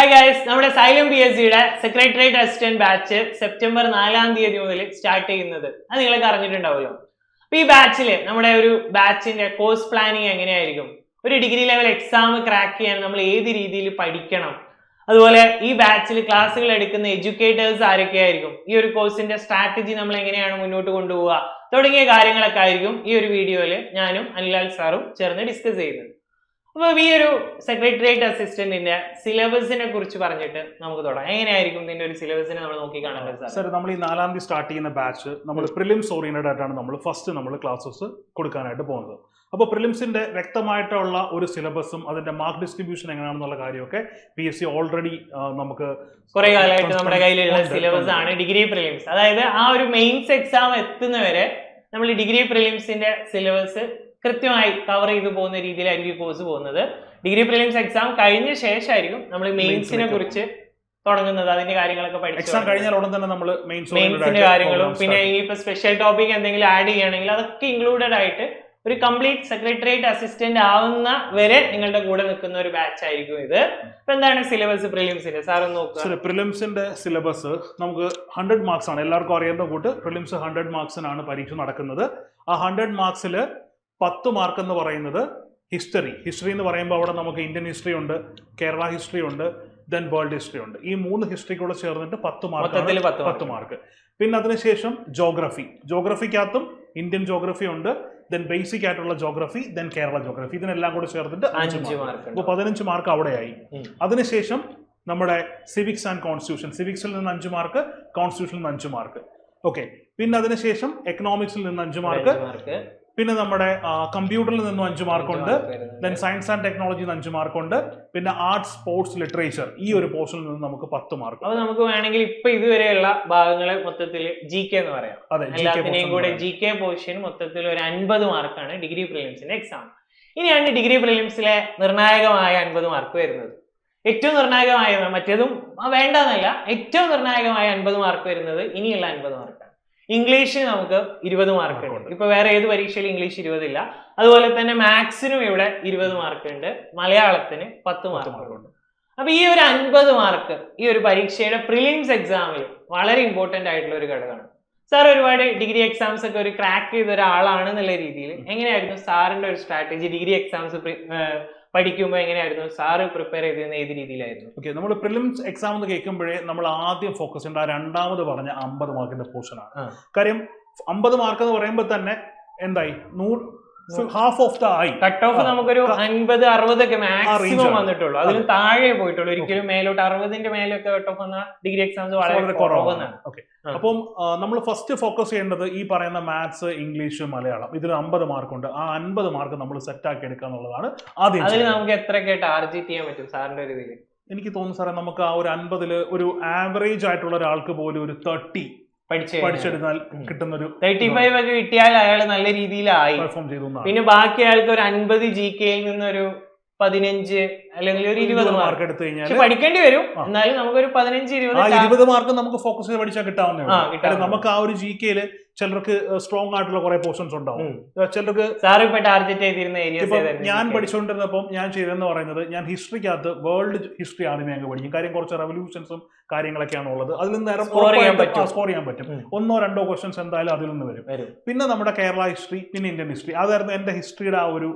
Hi guys നമ്മുടെ Xylem P S സിയുടെ secretariat assistant batch September നാലാം തീയതി മുതൽ സ്റ്റാർട്ട് ചെയ്യുന്നത്. അത് നിങ്ങളൊക്കെ അറിഞ്ഞിട്ടുണ്ടാവുമല്ലോ. അപ്പൊ ഈ ബാച്ചിൽ നമ്മുടെ ഒരു ബാച്ചിന്റെ കോഴ്സ് പ്ലാനിങ് എങ്ങനെയായിരിക്കും? ഒരു ഡിഗ്രി ലെവൽ എക്സാം ക്രാക്ക് ചെയ്യാൻ നമ്മൾ ഏത് രീതിയിൽ പഠിക്കണം? അതുപോലെ ഈ ബാച്ചിൽ ക്ലാസ്സുകൾ എടുക്കുന്ന എഡ്യൂക്കേറ്റേഴ്സ് ആരൊക്കെയായിരിക്കും ഈ ഒരു കോഴ്സിന്റെ സ്ട്രാറ്റജി നമ്മൾ എങ്ങനെയാണ് മുന്നോട്ട് കൊണ്ടുപോവുക? തുടങ്ങിയ കാര്യങ്ങളൊക്കെ ആയിരിക്കും ഈ ഒരു വീഡിയോയിൽ ഞാനും അനിലാൽ സാറും ചേർന്ന് ഡിസ്കസ് ചെയ്യുന്നത്. അപ്പൊ ഈ ഒരു സെക്രട്ടേറിയറ്റ് അസിസ്റ്റന്റിന്റെ സിലബസിനെ കുറിച്ച് പറഞ്ഞിട്ട് നമുക്ക് തുടങ്ങാം എങ്ങനെയായിരിക്കും ഇതിന്റെ ഒരു സിലബസിനെ നമ്മൾ നോക്കി കാണേണ്ടത് സാർ സർ നമ്മൾ ഈ നാലാം തീയതി സ്റ്റാർട്ട് ചെയ്യുന്ന ബാച്ച് നമ്മൾ പ്രിലിംസ് ഓറിയന്റഡ് ആയിട്ടാണ് നമ്മൾ ഫസ്റ്റ് നമ്മൾ ക്ലാസ്സസ് കൊടുക്കാനായിട്ട് പോകുന്നത്. അപ്പോൾ പ്രിലിംസിന്റെ വ്യക്തമായിട്ടുള്ള ഒരു സിലബസും അതിന്റെ മാർക്ക് ഡിസ്ട്രിബ്യൂഷൻ എങ്ങനെയാണെന്നുള്ള കാര്യമൊക്കെ പി എസ് സി ഓൾറെഡി നമുക്ക് കുറെ കാലമായിട്ട് നമ്മുടെ കയ്യിലുള്ള സിലബസ് ആണ് ഡിഗ്രി പ്രിലിംസ് അതായത് ആ ഒരു മെയിൻസ് എക്സാം എത്തുന്നവരെ നമ്മൾ ഡിഗ്രി പ്രിലിംസിന്റെ സിലബസ് കൃത്യമായി കവർ ചെയ്തു പോകുന്ന രീതിയിലായിരിക്കും കോഴ്സ് പോകുന്നത്. ഡിഗ്രി പ്രിലിംസ് എക്സാം കഴിഞ്ഞ ശേഷമായിരിക്കും നമ്മൾ മെയിൻസിനെ കുറിച്ച് തുടങ്ങുന്നത് അതിന്റെ കാര്യങ്ങളൊക്കെ പഠിച്ചു എക്സാം കഴിഞ്ഞാൽ ഉടൻ തന്നെ നമ്മൾ മെയിൻസ് മെയിൻസിന്റെ കാര്യങ്ങളും പിന്നെ ഈ ഇപ്പൊ സ്പെഷ്യൽ ടോപ്പിക് എന്തെങ്കിലും ആഡ് ചെയ്യുകയാണെങ്കിൽ അതൊക്കെ ഇൻക്ലൂഡഡ് ആയിട്ട് ഒരു കംപ്ലീറ്റ് സെക്രട്ടേറിയറ്റ് അസിസ്റ്റന്റ് ആവുന്ന വരെ നിങ്ങളുടെ കൂടെ നിൽക്കുന്ന ഒരു ബാച്ച് ആയിരിക്കും ഇത്. ഇപ്പൊ എന്താണ് സിലബസ് പ്രിലിംസിന്റെ സാർ ഒന്ന് നോക്കുക. പ്രിലിംസിന്റെ സിലബസ് നമുക്ക് ഹൺഡ്രഡ് മാർക്സ് ആണ്. എല്ലാവർക്കും അറിയേണ്ട കൂട്ട് പ്രിലിംസ് ഹൺഡ്രഡ് മാർക്സിനാണ് പരീക്ഷ നടക്കുന്നത്. ആ ഹൺഡ്രഡ് മാർക്സിൽ പത്ത് മാർക്ക് എന്ന് പറയുന്നത് ഹിസ്റ്ററി. ഹിസ്റ്ററി എന്ന് പറയുമ്പോൾ അവിടെ നമുക്ക് ഇന്ത്യൻ ഹിസ്റ്ററി ഉണ്ട് കേരള ഹിസ്റ്ററി ഉണ്ട് ദെൻ വേൾഡ് ഹിസ്റ്ററി ഉണ്ട്. ഈ മൂന്ന് ഹിസ്റ്ററി കൂടെ ചേർന്നിട്ട് പത്ത് മാർക്ക്. പത്ത് മാർക്ക്. പിന്നെ അതിനുശേഷം ജോഗ്രഫി. ജോഗ്രഫിക്കകത്തും ഇന്ത്യൻ ജോഗ്രഫി ഉണ്ട് ദെൻ ബേസിക് ആയിട്ടുള്ള ജോഗ്രഫി ദെൻ കേരള ജോഗ്രഫി. ഇതിനെല്ലാം കൂടെ ചേർന്നിട്ട് അഞ്ച് മാർക്ക്. അപ്പോൾ പതിനഞ്ച് മാർക്ക് അവിടെയായി. ആയി അതിനുശേഷം നമ്മുടെ സിവിക്സ് ആൻഡ് കോൺസ്റ്റിറ്റ്യൂഷൻ. സിവിക്സിൽ നിന്ന് അഞ്ച് മാർക്ക് കോൺസ്റ്റിറ്റ്യൂഷനിൽ നിന്ന് അഞ്ച് മാർക്ക്. ഓക്കെ. പിന്നെ അതിനുശേഷം എക്കണോമിക്സിൽ നിന്ന് അഞ്ച് മാർക്ക്. പിന്നെ നമ്മുടെ കമ്പ്യൂട്ടറിൽ നിന്നും അഞ്ച് മാർക്കുണ്ട്. ദെൻ സയൻസ് ആൻഡ് ടെക്നോളജിയിൽ നിന്ന് അഞ്ച് മാർക്കുണ്ട്. പിന്നെ ആർട്സ് സ്പോർട്സ് ലിറ്ററേച്ചർ ഈ ഒരു പോർഷനിൽ നിന്ന് നമുക്ക് പത്ത് മാർക്ക്. അപ്പൊ നമുക്ക് വേണമെങ്കിൽ ഇപ്പൊ ഇതുവരെയുള്ള ഭാഗങ്ങളെ മൊത്തത്തിൽ ജി കെ എന്ന് പറയാം. അതെ എല്ലാത്തിനെയും കൂടെ ജി കെ പോർഷൻ മൊത്തത്തിൽ ഒരു അൻപത് മാർക്കാണ് ഡിഗ്രി പ്രിലിംസിന്റെ എക്സാം ഇനിയാണ് ഡിഗ്രി പ്രിലിംസിലെ നിർണായകമായ അൻപത് മാർക്ക് വരുന്നത്. ഏറ്റവും നിർണായകമായ മറ്റേതും വേണ്ടെന്നല്ല. ഏറ്റവും നിർണായകമായ അൻപത് മാർക്ക് വരുന്നത് ഇനിയുള്ള അൻപത് മാർക്കാണ് ഇംഗ്ലീഷ് നമുക്ക് ഇരുപത് മാർക്ക് ഉണ്ട്. ഇപ്പൊ വേറെ ഏത് പരീക്ഷയിൽ ഇംഗ്ലീഷ് ഇരുപതില്ല. അതുപോലെ തന്നെ മാത്സിനും ഇവിടെ ഇരുപത് മാർക്ക് ഉണ്ട്. മലയാളത്തിന് പത്ത് പത്ത് മാർക്ക് ഉണ്ട്. അപ്പൊ ഈ ഒരു അൻപത് മാർക്ക് ഈ ഒരു പരീക്ഷയുടെ പ്രിലിംസ് എക്സാമിൽ വളരെ ഇമ്പോർട്ടന്റ് ആയിട്ടുള്ള ഒരു ഘടകമാണ്. സാർ ഒരുപാട് ഡിഗ്രി എക്സാംസ് ഒക്കെ ഒരു ക്രാക്ക് ചെയ്ത ഒരാളാണ് എന്നുള്ള രീതിയിൽ എങ്ങനെയായിരുന്നു സാറിന്റെ ഒരു സ്ട്രാറ്റജി ഡിഗ്രി എക്സാംസ് പഠിക്കുമ്പോൾ എങ്ങനെയായിരുന്നു? സാറ് പ്രിപ്പയർ ചെയ്തിരുന്ന ഏത് രീതിയിലായിരുന്നു? ഓക്കെ നമ്മൾ പ്രിലിംസ് എക്സാം എന്ന് കേൾക്കുമ്പോഴേ നമ്മൾ ആദ്യം ഫോക്കസ് ചെയ്യേണ്ട ആ രണ്ടാമത് പറഞ്ഞ അമ്പത് മാർക്കിന്റെ പോർഷനാണ് കാര്യം അമ്പത് മാർക്ക് എന്ന് പറയുമ്പോൾ തന്നെ എന്തായി? നൂറ് half of the I cut off. നമുക്കൊരു അൻപത് അറുപത് ഒക്കെ മാക്സിമം. വന്നിട്ടുള്ളൂ. അതിന് താഴെ പോയിട്ടുള്ളൂ. ഒരിക്കലും മേലോട്ട് അറുപതിന്റെ മേലൊക്കെ കട്ട് ഓഫ് വന്ന ഡിഗ്രി എക്സാംസ് വളരെ കുറവെന്നാണ് ഓക്കെ. അപ്പം നമ്മൾ ഫസ്റ്റ് ഫോക്കസ് ചെയ്യേണ്ടത് ഈ പറയുന്ന മാത്സ് ഇംഗ്ലീഷ് മലയാളം. ഇതിൽ അമ്പത് മാർക്കുണ്ട് ആ അൻപത് മാർക്ക് നമ്മൾ സെറ്റ് ആക്കി എടുക്കുക എന്നുള്ളതാണ് ആദ്യം അതിൽ. നമുക്ക് എത്രയൊക്കെ ടാർജറ്റ് ചെയ്യാൻ പറ്റും സാറിന്റെ ഒരു ഇതിൽ എനിക്ക് തോന്നുന്നു സാറേ നമുക്ക് ആ ഒരു അൻപതിൽ ഒരു ആവറേജ് ആയിട്ടുള്ള ഒരാൾക്ക് പോലും ഒരു തേർട്ടി പഠിച്ചെടുത്താൽ. കിട്ടുന്ന ഒരു തേർട്ടി ഫൈവ് ഒക്കെ കിട്ടിയാൽ അയാൾ നല്ല രീതിയിലായി. പെർഫോം ചെയ്തു പിന്നെ ബാക്കി ആൾക്ക് ഒരു അൻപത് ജി കെയിൽ നിന്നൊരു പതിനഞ്ച് അല്ലെങ്കിൽ ഒരു ഇരുപത് മാർക്ക് എടുത്തു കഴിഞ്ഞാൽ പഠിക്കേണ്ടി വരും. എന്നാലും നമുക്ക് ഒരു പതിനഞ്ച് ഇരുപത് ഇരുപത് മാർക്ക് നമുക്ക് ഫോക്കസ് ചെയ്ത് പഠിച്ചാൽ കിട്ടാവുന്ന നമുക്ക് ആ ഒരു ജി കെയിൽ ചിലർക്ക് സ്ട്രോങ് ആയിട്ടുള്ള കുറെ പോർഷൻസ് ഉണ്ടാവും. ചിലർക്ക് ടാർഗറ്റ് ചെയ്തിരുന്ന ഞാൻ പഠിച്ചുകൊണ്ടിരുന്നപ്പം ഞാൻ ചെയ്തതെന്ന് പറയുന്നത് ഞാൻ ഹിസ്റ്ററിക്കകത്ത് വേൾഡ് ഹിസ്റ്ററി ആദ്യമേ അങ്ങ് പഠിക്കും. കാര്യം കുറച്ച് റെവല്യൂഷൻസും കാര്യങ്ങളൊക്കെയാണ് ഉള്ളത് അതിൽ നിന്ന് നേരം. സ്കോർ ചെയ്യാൻ പറ്റും. ഒന്നോ രണ്ടോ ക്വസ്റ്റ്യൻസ് എന്തായാലും അതിൽ നിന്ന് വരും. പിന്നെ നമ്മുടെ കേരള ഹിസ്റ്ററി പിന്നെ ഇന്ത്യൻ ഹിസ്റ്ററി അതായിരുന്നു എന്റെ ഹിസ്റ്ററിയുടെ ആ ഒരു.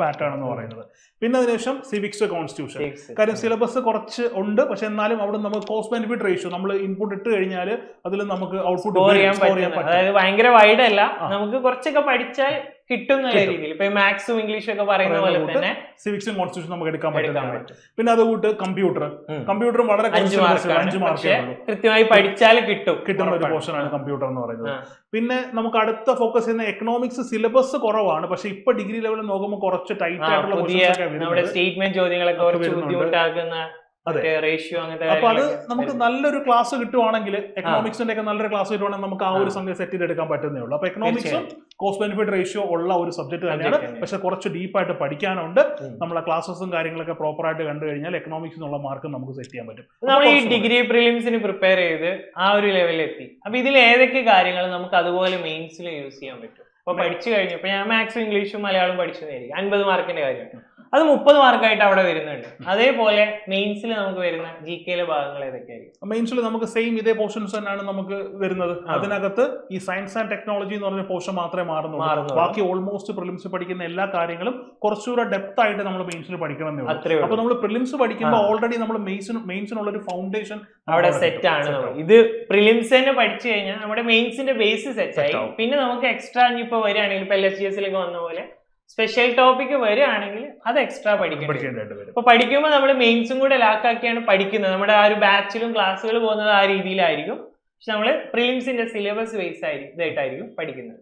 പാറ്റേൺ എന്ന് പറയുന്നത്. പിന്നെ അതിനുശേഷം സിവിക്സ് കോൺസ്റ്റിറ്റ്യൂഷൻ. കാര്യം സിലബസ് കുറച്ച് ഉണ്ട്. പക്ഷെ എന്നാലും അവിടെ നമുക്ക് കോസ്റ്റ് ബെനിഫിറ്റ് റേഷ്യോ നമ്മൾ ഇൻപുട്ട് ഇട്ട് കഴിഞ്ഞാൽ അതിൽ നമുക്ക് ഔട്ട്പുട്ട് ഭയങ്കര വൈഡ് അല്ല. നമുക്ക് കുറച്ചൊക്കെ പഠിച്ചാൽ കിട്ടും. എന്നുള്ള രീതിയിൽ. ഇപ്പൊ മാത്സും ഇംഗ്ലീഷും ഒക്കെ പറയുന്ന പോലെ തന്നെ സിവിക്സും കോൺസ്റ്റിറ്റ്യൂഷൻ നമുക്ക് എടുക്കാൻ പറ്റും. പിന്നെ അതുകൂട്ട് കമ്പ്യൂട്ടർ. കമ്പ്യൂട്ടറും വളരെ അഞ്ച് മാർക്ക് അഞ്ച് മാർക്കേ കൃത്യമായി പഠിച്ചാൽ കിട്ടും. കിട്ടുന്ന ഒരു. പോർഷൻ ആണ് കമ്പ്യൂട്ടർ എന്ന് പറയുന്നത്. പിന്നെ നമുക്ക് അടുത്ത ഫോക്കസ് ചെയ്യുന്ന എക്കണോമിക്സ് സിലബസ് കുറവാണ്. പക്ഷെ ഇപ്പൊ ഡിഗ്രി ലെവലിൽ നോക്കുമ്പോൾ കുറച്ച് ടൈറ്റ് ആയിട്ടുള്ള സ്റ്റേറ്റ്മെന്റ് ചോദ്യങ്ങളൊക്കെ. ബുദ്ധിമുട്ടാക്കുന്ന. റേഷ്യോ അങ്ങനത്തെ അപ്പൊ അത് നമുക്ക് നല്ലൊരു ക്ലാസ് കിട്ടുവാണെങ്കിൽ എക്കണോമിക്സിന്റെ ഒക്കെ നല്ലൊരു ക്ലാസ് കിട്ടുവാണെങ്കിൽ നമുക്ക് ആ ഒരു സംഖ്യ സംഗതി സെറ്റ് ചെയ്തെടുക്കാൻ പറ്റുന്നേ ഉള്ളൂ. അപ്പൊ എക്കണോമിക്സും കോസ്റ്റ് ബെനിഫിറ്റ് റേഷ്യോ ഉള്ള ഒരു സബ്ജക്ട് തന്നെയാണ്. പക്ഷെ കുറച്ച് ഡീപ്പായിട്ട് പഠിക്കാനുണ്ട്. നമ്മളെ ക്ലാസ്സസും കാര്യങ്ങളൊക്കെ പ്രോപ്പർ ആയിട്ട് കണ്ടു കഴിഞ്ഞാൽ എക്കണോമിക്സ് എന്നുള്ള മാർക്ക് നമുക്ക് സെറ്റ് ചെയ്യാൻ പറ്റും. നമ്മൾ ഈ. ഡിഗ്രി പ്രിലിംസിന് പ്രിപ്പയർ ചെയ്ത് ആ ഒരു ലെവലിൽ എത്തി. അപ്പൊ ഇതിൽ ഏതൊക്കെ കാര്യങ്ങൾ നമുക്ക് അതുപോലെ മെയിൻസിൽ യൂസ് ചെയ്യാൻ പറ്റും? അപ്പൊ പഠിച്ചു കഴിഞ്ഞു. ഇപ്പൊ ഞാൻ മാത്സും ഇംഗ്ലീഷും മലയാളം പഠിച്ചതായിരിക്കും അൻപത് മാർക്കിന്റെ കാര്യം. അത് മുപ്പത് മാർക്കായിട്ട് അവിടെ വരുന്നുണ്ട്. അതേപോലെ മെയിൻസിൽ നമുക്ക് വരുന്ന ജി കെയിലെ ഭാഗങ്ങൾ ഏതൊക്കെയായിരിക്കും? മെയിൻസിൽ നമുക്ക് സെയിം ഇതേ പോർഷൻസ് തന്നെയാണ് നമുക്ക് വരുന്നത്. അതിനകത്ത് ഈ സയൻസ് ആൻഡ് ടെക്നോളജി എന്ന് പറഞ്ഞ പോർഷൻ മാത്രമേ മാറുന്നുള്ളൂ. ബാക്കി ഓൾമോസ്റ്റ് പ്രിലിംസ് പഠിക്കുന്ന എല്ലാ കാര്യങ്ങളും കുറച്ചുകൂടെ ഡെപ്ത് ആയിട്ട് നമ്മൾ മെയിൻസിൽ പഠിക്കണം എന്നേ അപ്പൊ നമ്മൾ പ്രിലിംസ് പഠിക്കുമ്പോൾ ഓൾറെഡി നമ്മൾ മെയിൻസിന് മെയിൻസിനുള്ള ഒരു ഫൗണ്ടേഷൻ അവിടെ സെറ്റ് ആണ്. ഇത് പ്രിലിംസ് തന്നെ പഠിച്ചു കഴിഞ്ഞാൽ നമ്മുടെ മെയിൻസിന്റെ ബേസ് സെറ്റ് ആയി. പിന്നെ നമുക്ക് എക്സ്ട്രാ ഇപ്പൊ വരികയാണെങ്കിൽ ഇപ്പൊ എൽ എസ് ജി എസിലൊക്കെ വന്ന പോലെ സ്പെഷ്യൽ ടോപ്പിക് വരികയാണെങ്കിൽ അത് എക്സ്ട്രാ പഠിക്കേണ്ടതായിട്ട് വരും. അപ്പൊ പഠിക്കുമ്പോൾ നമ്മൾ മെയിൻസും കൂടെ ലാക്കാക്കിയാണ് പഠിക്കുന്നത്. നമ്മുടെ ആ ഒരു ബാച്ചിലും ക്ലാസ്സുകൾ പോകുന്നത് ആ രീതിയിലായിരിക്കും. പക്ഷെ നമ്മൾ പ്രിലിംസിന്റെ സിലബസ് ബേസ് ആയിരിക്കും ഇതായിട്ടായിരിക്കും പഠിക്കുന്നത്.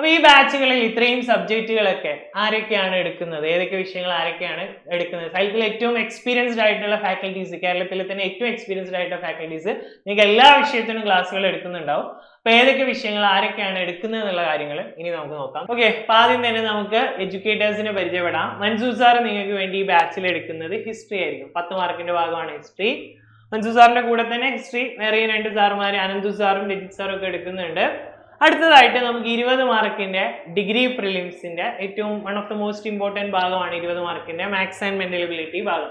അപ്പൊ ഈ ബാച്ചുകളിൽ ഇത്രയും സബ്ജക്റ്റുകളൊക്കെ ആരൊക്കെയാണ് എടുക്കുന്നത്? ഏതൊക്കെ വിഷയങ്ങൾ ആരൊക്കെയാണ് എടുക്കുന്നത്? സൈക്കിൾ ഏറ്റവും എക്സ്പീരിയൻസ്ഡ് ആയിട്ടുള്ള ഫാക്കൽറ്റീസ് കേരളത്തിലെ തന്നെ ഏറ്റവും എക്സ്പീരിയൻസ്ഡ് ആയിട്ടുള്ള ഫാക്കൽറ്റീസ് നിങ്ങൾക്ക് എല്ലാ വിഷയത്തിനും ക്ലാസ്സുകൾ എടുക്കുന്നുണ്ടാവും. അപ്പൊ ഏതൊക്കെ വിഷയങ്ങൾ ആരൊക്കെയാണ് എടുക്കുന്നത് എന്നുള്ള കാര്യങ്ങൾ ഇനി നമുക്ക് നോക്കാം. ഓക്കെ അപ്പൊ ആദ്യം തന്നെ നമുക്ക് എഡ്യൂക്കേറ്റേഴ്സിനെ പരിചയപ്പെടാം. മൻസൂർ സാർ നിങ്ങൾക്ക് വേണ്ടി ഈ ബാച്ചിൽ എടുക്കുന്നത് ഹിസ്റ്ററി ആയിരിക്കും. പത്ത് മാർക്കിന്റെ ഭാഗമാണ് ഹിസ്റ്ററി മൻസൂർ സാറിന്റെ കൂടെ തന്നെ ഹിസ്റ്ററി വേറെ രണ്ട് സാറുമാർ അനന്തു സാറും രജിത് സാറും ഒക്കെ എടുക്കുന്നുണ്ട്. അടുത്തതായിട്ട് നമുക്ക് ഇരുപത് മാർക്കിന്റെ ഡിഗ്രി പ്രിലിംസിന്റെ ഏറ്റവും one of the most important ഭാഗമാണ് ഇരുപത് മാർക്കിന്റെ മാത്സ് ആൻഡ് മെന്റലബിലിറ്റി ഭാഗം.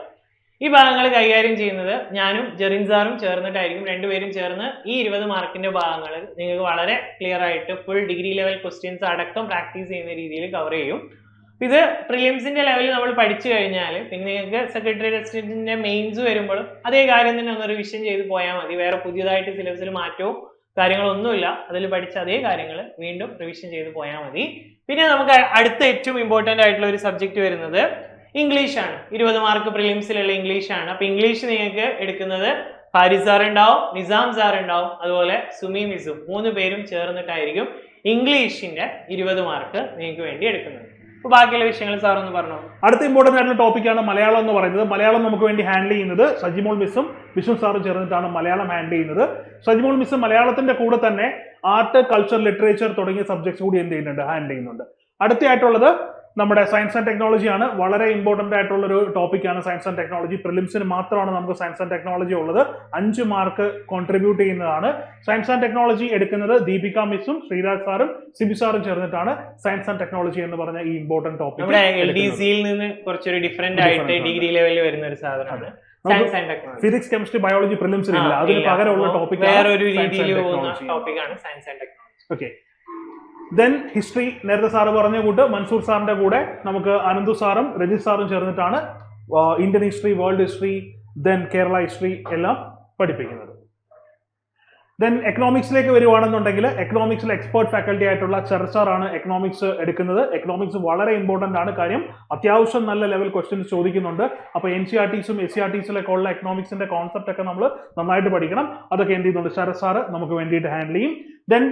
ഈ ഭാഗങ്ങൾ കൈകാര്യം ചെയ്യുന്നത് ഞാനും ജെറിൻ സാറും ചേർന്നിട്ടായിരിക്കും. രണ്ടുപേരും ചേർന്ന് ഈ ഇരുപത് മാർക്കിന്റെ ഭാഗങ്ങൾ നിങ്ങൾക്ക് വളരെ ക്ലിയർ ആയിട്ട് ഫുൾ ഡിഗ്രി ലെവൽ ക്വസ്റ്റ്യൻസ് അടക്കം പ്രാക്ടീസ് ചെയ്യുന്ന രീതിയിൽ കവർ ചെയ്യും. ഇത് പ്രിലിംസിന്റെ ലെവലിൽ നമ്മൾ പഠിച്ചു കഴിഞ്ഞാൽ പിന്നെ നിങ്ങൾക്ക് സെക്രട്ടറി അസിസ്റ്റന്റിന്റെ മെയിൻസ് വരുമ്പോഴും അതേ കാര്യം തന്നെ ഒന്ന് റിവിഷൻ ചെയ്ത് പോയാൽ മതി. വേറെ പുതിയതായിട്ട് സിലബസിൽ മാറ്റവും കാര്യങ്ങളൊന്നുമില്ല. അതിൽ പഠിച്ച അതേ കാര്യങ്ങൾ വീണ്ടും റിവിഷൻ ചെയ്ത് പോയാൽ മതി. പിന്നെ നമുക്ക് അടുത്ത ഏറ്റവും ഇമ്പോർട്ടന്റ് ആയിട്ടുള്ള ഒരു സബ്ജക്റ്റ് വരുന്നത് ഇംഗ്ലീഷ് ആണ്. ഇരുപത് മാർക്ക് പ്രിലിംസിലുള്ള ഇംഗ്ലീഷാണ് അപ്പം ഇംഗ്ലീഷ് നിങ്ങൾക്ക് എടുക്കുന്നത് ഹാരിസ് സാർ ഉണ്ടാവും നിസാം സാർ ഉണ്ടാവും അതുപോലെ സുമി മിസും. മൂന്ന് പേരും ചേർന്നിട്ടായിരിക്കും ഇംഗ്ലീഷിന്റെ ഇരുപത് മാർക്ക് നിങ്ങൾക്ക് വേണ്ടി എടുക്കുന്നത്. ബാക്കിയുള്ള വിഷയങ്ങൾ സാർ ഒന്ന് പറഞ്ഞു? അടുത്ത ഇമ്പോർട്ടന്റ് ആയിട്ടുള്ള ടോപ്പിക്കാണ് മലയാളം എന്ന് പറയുന്നത്. മലയാളം നമുക്ക് വേണ്ടി ഹാൻഡിൽ ചെയ്യുന്നത് സജിമോൾ മിസ്സും വിഷ്ണു സാറും ചേർന്നിട്ടാണ് മലയാളം ഹാൻഡിൽ ചെയ്യുന്നത്. സജിമോൾ മിസ് മലയാളത്തിന്റെ കൂടെ തന്നെ ആർട്ട് കൾച്ചർ ലിറ്ററേച്ചർ തുടങ്ങിയ സബ്ജക്ട്സ് കൂടി എന്ത് ചെയ്യുന്നുണ്ട്? ഹാൻഡിൽ ചെയ്യുന്നുണ്ട്. അടുത്തയായിട്ടുള്ളത് നമ്മുടെ സയൻസ് ആൻഡ് ടെക്നോളജിയാണ് വളരെ ഇമ്പോർട്ടന്റ് ആയിട്ടുള്ള ഒരു ടോപ്പിക്കാണ് സയൻസ് ആൻഡ് ടെക്നോളജി പ്രിലിംസിന് മാത്രമാണ് നമുക്ക് സയൻസ് ആൻഡ് ടെക്നോളജി ഉള്ളത്. അഞ്ച് മാർക്ക് കോൺട്രിബ്യൂട്ട് ചെയ്യുന്നതാണ്. സയൻസ് ആൻഡ് ടെക്നോളജി എടുക്കുന്നത് ദീപിക മിസ്സും ശ്രീരാജ് സാറും സിബി സാറും ചേർന്നിട്ടാണ് സയൻസ് ആൻഡ് ടെക്നോളജി എന്ന് പറഞ്ഞ ഈ ഇമ്പോർട്ടന്റ് നമ്മുടെ എൽ ഡി ടോപ്പിക് സിയിൽ നിന്ന് കുറച്ചൊരു ഡിഫറെന്റ് ആയിട്ട് ഡിഗ്രി ലെവലിൽ വരുന്ന ഒരു സാധനമാണ്. ഫിസിക്സ് കെമിസ്ട്രി ബയോളജി പ്രിലിംസിൽ ഇല്ല. അതിന്. പകരമുള്ള ടോപ്പിക് വേറൊരു രീതിയിൽ ടോപ്പിക്കാണ് science and technology okay then history നേരത്തെ സാറ് പറഞ്ഞ കൂട്ട് മൻസൂർ സാറിന്റെ കൂടെ നമുക്ക് അനന്തു സാറും രജിത് സാറും ചേർന്നിട്ടാണ് Indian history world history then Kerala history എല്ലാം പഠിപ്പിക്കുന്നത്. ദെൻ എക്കണോമിക്സിലേക്ക് വരുവാണെന്നുണ്ടെങ്കിൽ എക്കണോമിക്സിൽ എക്സ്പേർട്ട് ഫാക്കൽറ്റി ആയിട്ടുള്ള ചർച്ചാറാണ് എക്കണോമിക്സ് എടുക്കുന്നത്. എക്കണോമിക്സ് വളരെ ഇമ്പോർട്ടന്റ് ആണ്. കാര്യം അത്യാവശ്യം നല്ല ലെവൽ ക്വസ്റ്റ്യൻസ് ചോദിക്കുന്നുണ്ട്. അപ്പോൾ എൻ സി ആർ ടിസും എസ് സി ആർ ടിസിലൊക്കെ ഉള്ള എക്കണോമിക്സിന്റെ കോൺസെപ്റ്റ് ഒക്കെ നമ്മൾ നന്നായിട്ട് പഠിക്കണം. അതൊക്കെ എന്ത് ചെയ്യുന്നുണ്ട്? ശരത് സാറ് നമുക്ക് വേണ്ടിയിട്ട് ഹാൻഡിൽ ചെയ്യും. ദെൻ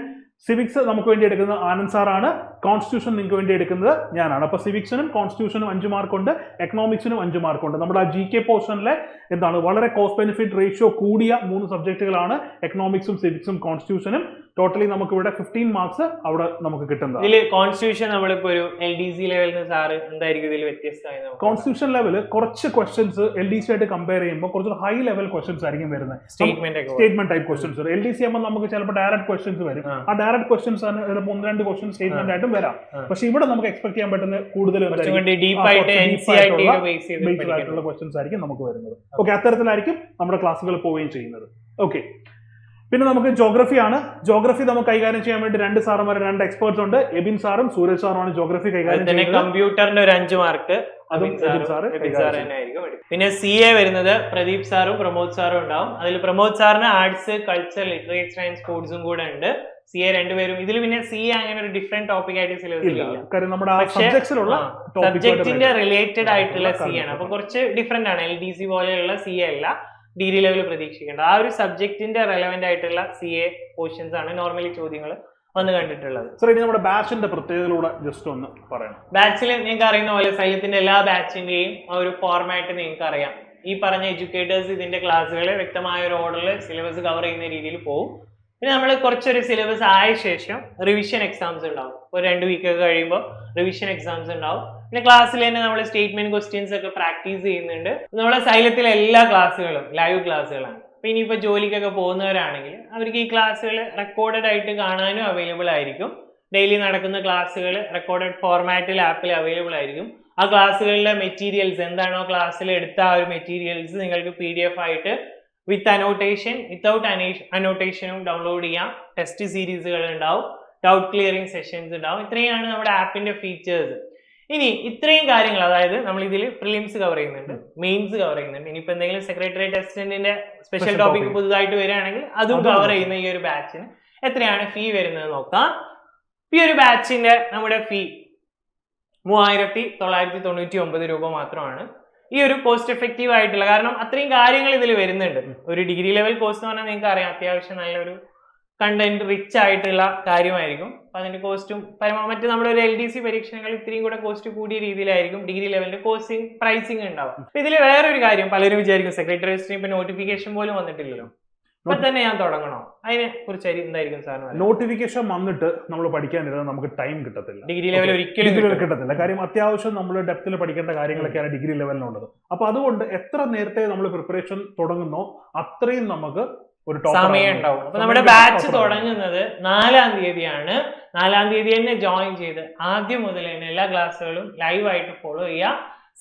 സിവിക്സ് നമുക്ക് വേണ്ടി എടുക്കുന്നത് ആനന്ദ് സാറാണ്. കോൺസ്റ്റിറ്റ്യൂഷൻ നിങ്ങൾക്ക് വേണ്ടി എടുക്കുന്നത് ഞാനാണ്. അപ്പോൾ സിവിക്സിനും കോൺസ്റ്റിറ്റ്യൂഷനും അഞ്ച് മാർക്കുണ്ട് എക്കണോമിക്സിനും അഞ്ച് മാർക്കുണ്ട് നമ്മുടെ ആ ജി കെ പോർഷനിലെ എന്താണ് വളരെ കോസ്റ്റ് ബെനിഫിറ്റ് റേഷ്യോ കൂടിയ മൂന്ന് സബ്ജക്റ്റുകളാണ് എക്കണോമിക്സും സിവിക്സും കോൺസ്റ്റിറ്റ്യൂഷനും ടോട്ടലി നമുക്ക് ഇവിടെ ഫിഫ്റ്റീൻ മാർക്സ് അവിടെ നമുക്ക് കിട്ടുന്നത് ഇതിൽ കോൺസ്റ്റിറ്റ്യൂഷൻ നമ്മളിപ്പോ ഒരു എൽ ഡി സി ലെവലിൽ സാറ് എന്തായിരിക്കും ഇതിൽ വ്യത്യസ്തമായി കോൺസ്റ്റിറ്റ്യൂഷൻ ലെവൽ കുറച്ച് ക്വസ്റ്റ്യൻസ് എൽ ഡി സി ആയിട്ട് കമ്പയർ ചെയ്യുമ്പോൾ കുറച്ച് ഹൈ ലെവൽ ക്വസ്റ്റ്യൻസ് ആയിരിക്കും വരുന്നത്. സ്റ്റേറ്റ്മെന്റ് സ്റ്റേറ്റ്മെന്റ് ടൈപ്പ് ക്വസ്റ്റ്യൻസ് വരും എൽ ഡി സി ആകുമ്പോൾ നമുക്ക് ചിലപ്പോൾ ഡയറക്റ്റ് ക്വസ്റ്റ്യൻസ് വരും. ആ. ആ ഡയറക്റ്റ് ക്വസ്റ്റ്യൻസ് ആണ് ചിലപ്പോൾ ഒന്ന് രണ്ട് ക്വസ്റ്റ്യൻ സ്റ്റേറ്റ്മെന്റ് ആയിട്ടും വരാം. പക്ഷെ ഇവിടെ നമുക്ക് എക്സ്പെക്ട് ചെയ്യാൻ പറ്റുന്ന കൂടുതൽ ആയിട്ടുള്ള ബേസ്ഡ് ആയിട്ടുള്ള ക്വസ്റ്റ്യൻസ് ആയിരിക്കും നമുക്ക് വരുന്നത്. ഓക്കെ അത്തരത്തിലായിരിക്കും നമ്മുടെ ക്ലാസ്സുകൾ പോവുകയും ചെയ്യുന്നത്. ഓക്കെ പിന്നെ നമുക്ക് ജോഗ്രഫി ആണ്. ജോഗ്രഫി നമുക്ക് കൈകാര്യം ചെയ്യാൻ വേണ്ടി രണ്ട് സാറുമാർ രണ്ട് എക്സ്പേർട്സ് ഉണ്ട്. എബിൻ സാറും സൂരജ് സാറുമാണ് ജോഗ്രഫി കൈകാര്യം തന്നെ ചെയ്യുന്നത്. കമ്പ്യൂട്ടറിന്റെ ഒരു അഞ്ച് മാർക്ക് അതും. തന്നെ. പിന്നെ സി എ വരുന്നത് പ്രദീപ് സാറും പ്രമോദ് സാറും ഉണ്ടാവും. അതിൽ പ്രമോദ് സാറിന് ആർട്സ് കൾച്ചർ ലിറ്ററേച്ചർ ആൻഡ് സ്പോർട്സും കൂടെ ഉണ്ട്. സി എ രണ്ടുപേരും. ഇതിൽ പിന്നെ സി എ അങ്ങനെ ഒരു ഡിഫറെന്റ് ടോപ്പിക് ആയിട്ട് സബ്ജക്ട്സിലുള്ള സബ്ജക്റ്റിന്റെ റിലേറ്റഡ് ആയിട്ടുള്ള സി. ആണ്. അപ്പൊ കുറച്ച് ഡിഫറെന്റ് ആണ്. എൽ ഡി സി പോലെയുള്ള സി എ അല്ല. ഡിഗ്രി ലെവൽ പ്രതീക്ഷിക്കേണ്ട ആ ഒരു സബ്ജക്റ്റിന്റെ റെലവെന്റ് ആയിട്ടുള്ള സി എ പോർഷൻസ് ആണ് നോർമലി ചോദ്യങ്ങൾ വന്ന് കണ്ടിട്ടുള്ളത്. സർ ഇനി നമ്മുടെ ബാച്ചിന്റെ പ്രത്യേകതയിലൂടെ ജസ്റ്റ് ഒന്ന് പറയണം. ബാച്ചിൽ നിങ്ങൾക്ക് അറിയുന്ന പോലെ സൈലത്തിന്റെ എല്ലാ ബാച്ചിന്റെയും ആ ഒരു ഫോർമാറ്റ് നിങ്ങൾക്ക് അറിയാം. ഈ പറഞ്ഞ എഡ്യൂക്കേറ്റേഴ്സ് ഇതിന്റെ ക്ലാസ്സുകൾ വ്യക്തമായ ഒരു ഓർഡറിൽ സിലബസ് കവർ ചെയ്യുന്ന രീതിയിൽ പോകും പിന്നെ നമ്മൾ കുറച്ചൊരു സിലബസ് ആയ ശേഷം റിവിഷൻ എക്സാംസ് ഉണ്ടാവും. ഒരു രണ്ട് വീക്ക് ഒക്കെ കഴിയുമ്പോൾ റിവിഷൻ എക്സാംസ് ഉണ്ടാവും. പിന്നെ ക്ലാസ്സിൽ തന്നെ നമ്മൾ സ്റ്റേറ്റ്മെന്റ് ക്വസ്റ്റ്യൻസ് ഒക്കെ പ്രാക്ടീസ് ചെയ്യുന്നുണ്ട്. നമ്മളെ സൈലത്തിലെ എല്ലാ ക്ലാസ്സുകളും ലൈവ് ക്ലാസ്സുകളാണ് അപ്പൊ ഇനിയിപ്പോൾ ജോലിക്കൊക്കെ പോകുന്നവരാണെങ്കിൽ അവർക്ക് ഈ ക്ലാസ്സുകൾ റെക്കോർഡഡ് ആയിട്ട് കാണാനും അവൈലബിൾ ആയിരിക്കും. ഡെയിലി നടക്കുന്ന ക്ലാസ്സുകൾ റെക്കോർഡഡ് ഫോർമാറ്റിൽ ആപ്പിൽ അവൈലബിൾ ആയിരിക്കും. ആ ക്ലാസ്സുകളിലെ മെറ്റീരിയൽസ് എന്താണോ ക്ലാസ്സിൽ എടുത്ത ആ ഒരു മെറ്റീരിയൽസ് നിങ്ങൾക്ക് പി ആയിട്ട് വിത്ത് അനോട്ടേഷൻ വിത്തൗട്ട് അനോട്ടേഷനും ഡൗൺലോഡ് ചെയ്യാം. ടെസ്റ്റ് സീരീസുകൾ ഉണ്ടാവും. ഡൗട്ട് ക്ലിയറിംഗ് സെഷൻസ് ഉണ്ടാവും. ഇത്രയാണ് നമ്മുടെ ആപ്പിന്റെ ഫീച്ചേഴ്സ് ഇനി ഇത്രയും കാര്യങ്ങൾ അതായത് നമ്മൾ ഇതിൽ പ്രിലിംസ് കവർ ചെയ്യുന്നുണ്ട് മെയിൻസ് കവർ ചെയ്യുന്നുണ്ട്. ഇനിയിപ്പോൾ എന്തെങ്കിലും സെക്രട്ടറി അസിസ്റ്റന്റിന്റെ സ്പെഷ്യൽ ടോപ്പിക് പുതുതായിട്ട് വരികയാണെങ്കിൽ അതും അതും കവർ ചെയ്യുന്ന ഈ ഒരു ബാച്ചിന് എത്രയാണ് ഫീ വരുന്നത് നോക്കാം. ഈ ഒരു ബാച്ചിന്റെ നമ്മുടെ ഫീ മൂവായിരത്തി തൊള്ളായിരത്തി തൊണ്ണൂറ്റി ഒമ്പത് രൂപ മാത്രമാണ്. ഈ ഒരു കോസ്റ്റ് എഫക്റ്റീവ് ആയിട്ടുള്ള കാരണം അത്രയും കാര്യങ്ങൾ ഇതിൽ വരുന്നുണ്ട്. ഒരു ഡിഗ്രി ലെവൽ കോഴ്സ് എന്ന് പറഞ്ഞാൽ നിങ്ങൾക്ക് അറിയാം അത്യാവശ്യം നല്ലൊരു കണ്ടന്റ് റിച്ച് ആയിട്ടുള്ള കാര്യമായിരിക്കും. അപ്പൊ അതിന്റെ കോസ്റ്റും മറ്റു നമ്മുടെ ഒരു എൽ ഡി സി പരീക്ഷണങ്ങൾ ഇത്രയും കൂടെ കോസ്റ്റ് കൂടിയ രീതിയിലായിരിക്കും ഡിഗ്രി ലെവലിന്റെ കോസ്റ്റിംഗ് പ്രൈസിങ് ഉണ്ടാവും ഇതിൽ വേറൊരു കാര്യം പലരും വിചാരിക്കും സെക്രട്ടറി ഇപ്പൊ നോട്ടിഫിക്കേഷൻ പോലും വന്നിട്ടില്ലല്ലോ. അപ്പൊ തന്നെ ഞാൻ തുടങ്ങണോ? അതിനെ കുറിച്ച് എന്തായിരിക്കും സാറിന് നോട്ടിഫിക്കേഷൻ വന്നിട്ട് നമ്മൾ പഠിക്കാനിരുന്നത് നമുക്ക് ടൈം കിട്ടത്തില്ല. Degree level. ഒരിക്കലും കിട്ടത്തില്ല. കാര്യം അത്യാവശ്യം നമ്മൾ ഡെപ്തിൽ പഠിക്കേണ്ട കാര്യങ്ങളൊക്കെയാണ് ഡിഗ്രി ലെവലിനുള്ളത് അപ്പൊ അതുകൊണ്ട് എത്ര നേരത്തെ നമ്മൾ പ്രിപ്പറേഷൻ തുടങ്ങുന്നോ അത്രയും നമുക്ക് ഒരു സമയം ഉണ്ടാവും. അപ്പൊ നമ്മുടെ ബാച്ച് തുടങ്ങുന്നത് നാലാം തീയതിയാണ്. നാലാം തീയതി തന്നെ ജോയിൻ ചെയ്ത് ആദ്യം മുതൽ തന്നെ എല്ലാ ക്ലാസ്സുകളും ലൈവ് ആയിട്ട് ഫോളോ ചെയ്യുക.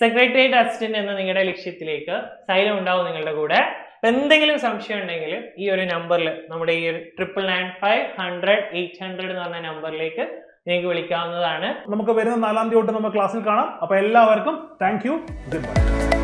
സെക്രട്ടേറിയറ്റ് അസിസ്റ്റന്റ് എന്ന നിങ്ങളുടെ ലക്ഷ്യത്തിലേക്ക് സൈലം ഉണ്ടാവും നിങ്ങളുടെ കൂടെ. എന്തെങ്കിലും സംശയം ഉണ്ടെങ്കിൽ ഈ ഒരു നമ്പറിൽ നമ്മുടെ ഈ ഒരു triple nine five hundred eight hundred എന്ന് പറഞ്ഞ നമ്പറിലേക്ക് നിങ്ങൾക്ക് വിളിക്കാവുന്നതാണ്. നമുക്ക് വരുന്ന നാലാം തീയതി തൊട്ട് നമ്മൾ ക്ലാസ്സിൽ കാണാം. അപ്പോൾ എല്ലാവർക്കും താങ്ക് യു ഗുഡ് ബൈ